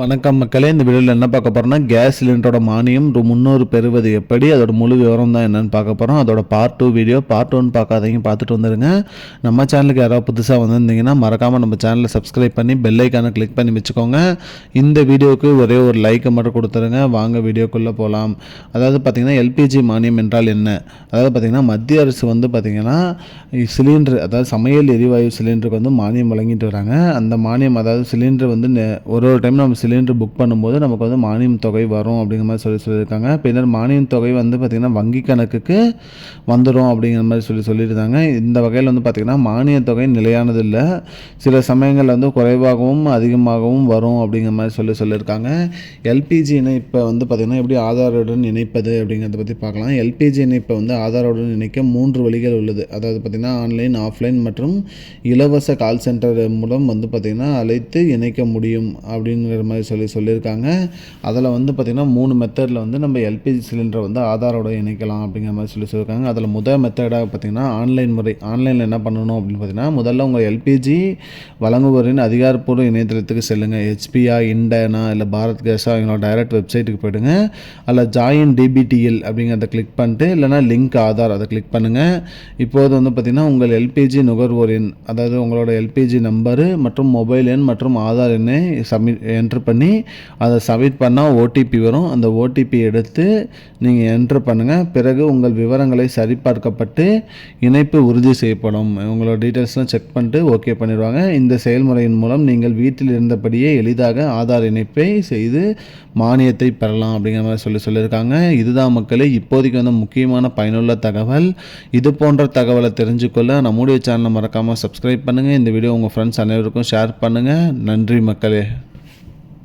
வணக்கம் மக்களே இந்த வீடியோவில் என்ன பார்க்க போகிறோம்னா கேஸ் சிலிண்டரோட மானியம் ரூ முந்நூறு பெறுவது எப்படி அதோட முழு விவரம் தான் என்னென்னு பார்க்க போகிறோம் அதோட part two video part one பார்க்காதீங்க பார்த்துட்டு வந்துருங்க. நம்ம சேனலுக்கு யாராவது புதுசாக வந்திருந்தீங்கன்னா மறக்காமல் நம்ம சேனலை சப்ஸ்கிரைப் பண்ணி பெல்லைக்கான கிளிக் பண்ணி வச்சுக்கோங்க. இந்த வீடியோவுக்கு ஒரே ஒரு லைக்கை மட்டும் கொடுத்துருங்க. வாங்க வீடியோக்குள்ளே போகலாம் அதாவது பார்த்திங்கன்னா எல்பிஜி மானியம் என்றால் என்ன? அதாவது பார்த்திங்கன்னா மத்திய அரசு வந்து பார்த்திங்கன்னா சிலிண்டர் அதாவது சமையல் எரிவாயு சிலிண்டருக்கு வந்து மானியம் வழங்கிட்டு வராங்க. அந்த மானியம் அதாவது சிலிண்டர் வந்து ஒரு ஒரு டைம் நம்ம சிலிண்டர் புக் பண்ணும்போது நமக்கு வந்து மானியம் தொகை வரும் அப்படிங்கிற மாதிரி சொல்லி சொல்லியிருக்காங்க. பின்னர் மானியம் தொகை வந்து பார்த்திங்கன்னா வங்கி கணக்குக்கு வந்துடும் அப்படிங்கிற மாதிரி சொல்லி சொல்லியிருந்தாங்க. இந்த வகையில் வந்து பார்த்திங்கன்னா மானிய தொகை நிலையானது இல்லை. சில சமயங்களில் வந்து குறைவாகவும் அதிகமாகவும் வரும் அப்படிங்கிற மாதிரி சொல்லி சொல்லியிருக்காங்க. எல்பிஜி இணைப்பை வந்து பார்த்திங்கன்னா எப்படி ஆதாருடன் இணைப்பது அப்படிங்கிறத பற்றி பார்க்கலாம். எல்பிஜி இணைப்பை வந்து ஆதாரோடன் இணைக்க மூன்று வழிகள் உள்ளது. அதாவது பார்த்திங்கன்னா ஆன்லைன் ஆஃப்லைன் மற்றும் இலவச கால் சென்டர் மூலம் வந்து பார்த்திங்கன்னா அழைத்து இணைக்க முடியும் அப்படிங்கிற மாதிரி சொல்லி சொல்லியிருக்காங்க. அதில் வந்து பார்த்திங்கன்னா மூணு மெத்தடில் வந்து நம்ம எல்பிஜி சிலிண்டரை வந்து ஆதாரோட இணைக்கலாம் அப்படிங்கிற மாதிரி சொல்லி சொல்லியிருக்காங்க. அதில் முதல் மெத்தடாக பார்த்திங்கன்னா ஆன்லைன் முறை ஆன்லைனில் என்ன பண்ணணும் அப்படின்னு பார்த்தீங்கன்னா முதல்ல உங்கள் எல்பிஜி வழங்குவோரின் அதிகாரப்பூர்வ இணையதளத்துக்கு செல்லுங்கள் ஹெச்பியா இண்டனா இல்லை பாரத் கேஸா அவங்களோட டைரக்ட் வெப்சைட்டுக்கு போயிடுங்க. அதில் ஜாயின் டிபிடிஎல் அப்படிங்கிறத கிளிக் பண்ணிட்டு இல்லைனா லிங்க் ஆதார் அதை கிளிக் பண்ணுங்கள் இப்போது வந்து பார்த்திங்கன்னா உங்கள் எல்பிஜி நுகர்வோர் எண் அதாவது உங்களோட எல்பிஜி நம்பரு மற்றும் மொபைல் எண் மற்றும் ஆதார் எண்ணை சப்மிட் என்ட்ரு பண்ணி அதை சப்மிட் பண்ணால் ஓடிபி வரும். அந்த ஓடிபி எடுத்து நீங்கள் என்ட்ரு பண்ணுங்கள் பிறகு உங்கள் விவரங்களை சரிபார்க்கப்பட்டு இணைப்பு உறுதி செய்யப்படும். உங்களோட டீட்டெயில்ஸ்லாம் செக் பண்ணிட்டு ஓகே பண்ணிடுவாங்க. இந்த செயல்முறையின் மூலம் நீங்கள் வீட்டில் இருந்தபடியே எளிதாக ஆதார் இணைப்பை செய்து மானியத்தை பெறலாம் அப்படிங்கிற மாதிரி சொல்லி சொல்லியிருக்காங்க. இதுதான் மக்களே இப்போதைக்கு வந்து முக்கியமான பயனுள்ள தகவல். இது போன்ற தகவலை தெரிஞ்சுக்கொள்ள நம்முடைய சேனலை மறக்காமல் சப்ஸ்கிரைப் பண்ணுங்கள் இந்த வீடியோ உங்கள் ஃப்ரெண்ட்ஸ் அனைவருக்கும் ஷேர் பண்ணுங்கள் நன்றி மக்களே.